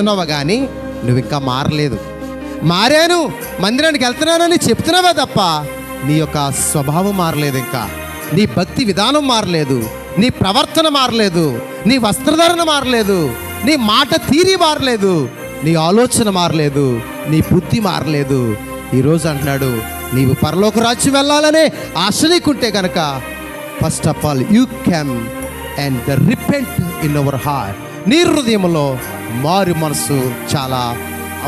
చెప్తున్నావా కానీ నువ్వు ఇంకా మారలేదు. మారాను. మందిరానికి వెళ్తున్నానని చెప్తున్నావా తప్ప నీ యొక్క స్వభావం మారలేదు ఇంకా. నీ భక్తి విధానం మారలేదు. నీ ప్రవర్తన మారలేదు. నీ వస్త్రధారణ మారలేదు. నీ మాట తీరి మారలేదు. నీ ఆలోచన మారలేదు. నీ బుద్ధి మారలేదు. ఈరోజు అంటున్నాడు నీవు పరలోక రాజ్యం వెళ్ళాలనే ఆశ నీకుంటే కనుక first of all you come and the repent in our heart నీ హృదయంలో మారు మనసు చాలా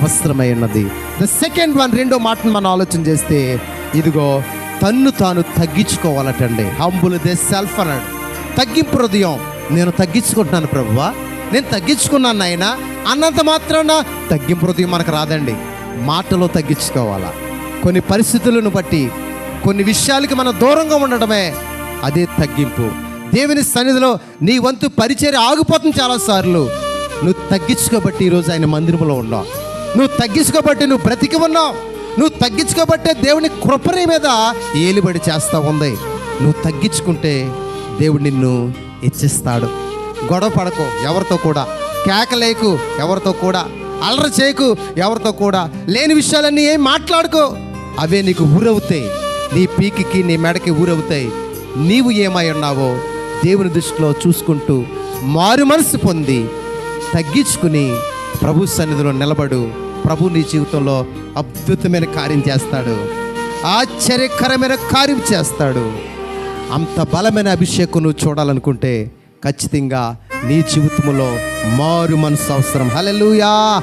అవసరమై ఉన్నది. ద సెకండ్ వన్ రెండో మాటను మనం ఆలోచన చేస్తే ఇదిగో తన్ను తాను తగ్గించుకోవాలటండి. హంబుల్ దే సెల్ఫ్ అన్నాడు తగ్గింపు హృదయం. నేను తగ్గించుకుంటున్నాను ప్రభువా. నేను తగ్గించుకున్నాను నాయన. అన్నంత మాత్రాన తగ్గింపు హృదయం మనకు రాదండి. మాటలో తగ్గించుకోవాలా. కొన్ని పరిస్థితులను బట్టి కొన్ని విషయాలకి మనం దూరంగా ఉండడమే అదే తగ్గింపు. దేవుని సన్నిధిలో నీ వంతు పరిచయం ఆగిపోతుంది చాలాసార్లు. నువ్వు తగ్గించుకోబట్టి ఈరోజు ఆయన మందిరంలో ఉన్నావు. నువ్వు తగ్గించుకోబట్టి నువ్వు బ్రతికి ఉన్నావు. నువ్వు తగ్గించుకోబట్టే దేవుని కృపని మీద ఏలుబడి చేస్తూ ఉంది. నువ్వు తగ్గించుకుంటే దేవుడు నిన్ను హెచ్చిస్తాడు. గొడవ పడకు ఎవరితో కూడా. కేకలేకు ఎవరితో కూడా. అలర చేయకు ఎవరితో కూడా. లేని విషయాలన్నీ ఏం మాట్లాడుకో. అవే నీకు ఊరవుతాయి. నీ పీకికి నీ మెడకి ఊరవుతాయి. నీవు ఏమై ఉన్నావో దేవుని దృష్టిలో చూసుకుంటూ మారు మనసు పొంది తగ్గించుకుని ప్రభు సన్నిధిలో నిలబడు. ప్రభు నీ జీవితంలో అద్భుతమైన కార్యం చేస్తాడు. ఆశ్చర్యకరమైన కార్యం చేస్తాడు. అంత బలమైన అభిషేకం నువ్వు చూడాలనుకుంటే ఖచ్చితంగా నీ జీవితంలో మారు మనసు అవసరం. హలెలుయా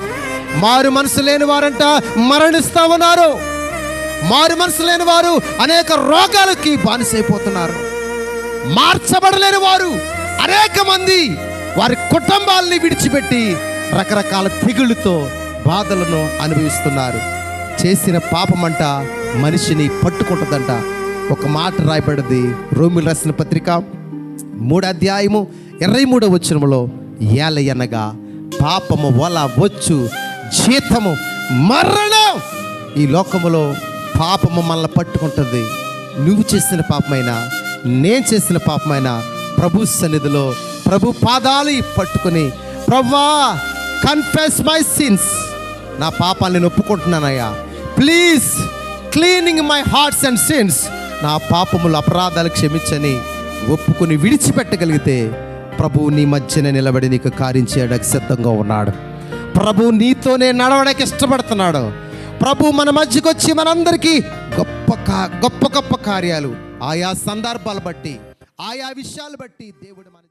మారు మనసు లేని వారంట మరణిస్తా ఉన్నారు. మారు మనసు లేని వారు అనేక రోగాలకి బానిసైపోతున్నారు. మార్చబడలేని వారు అనేక మంది వారి కుటుంబాలని విడిచిపెట్టి రకరకాల తెగుళ్ళతో బాధలను అనుభవిస్తున్నారు. చేసిన పాపమంట మనిషిని పట్టుకుంటుందంట. ఒక మాట రాయబడింది రోమిల్ రాసిన పత్రిక మూడు అధ్యాయము ఇరవై మూడో వచనములో ఏలయనగా పాపము వల వచ్చు జీతము మరణం. ఈ లోకములో పాపము మనల్ని పట్టుకుంటుంది. నువ్వు చేసిన పాపమైనా నేను చేసిన పాపమైనా ప్రభు సన్నిధిలో ప్రభు పాదాలు పట్టుకుని ప్రవ్వా కన్ఫెస్ మై సిన్స్ నా పాపాన్ని నేను ఒప్పుకుంటున్నానయ్యా. Please cleaning my hearts and sins నా పాపములు అపరాధాలు క్షమించని ఒప్పుకొని విడిచిపెట్టగలిగితే ప్రభువు నీ మధ్యన నిలబడి నీకు కార్యం చేయడానికి సిద్ధంగా ఉన్నాడు. ప్రభు నీతోనే నడవడానికి ఇష్టపడుతున్నాడు. ప్రభు మన మధ్యకు వచ్చి మనందరికీ గొప్ప కా- గొప్ప గొప్ప కార్యాలు ఆయా సందర్భాలు బట్టి ఆయా విషయాలు బట్టి దేవుడు మన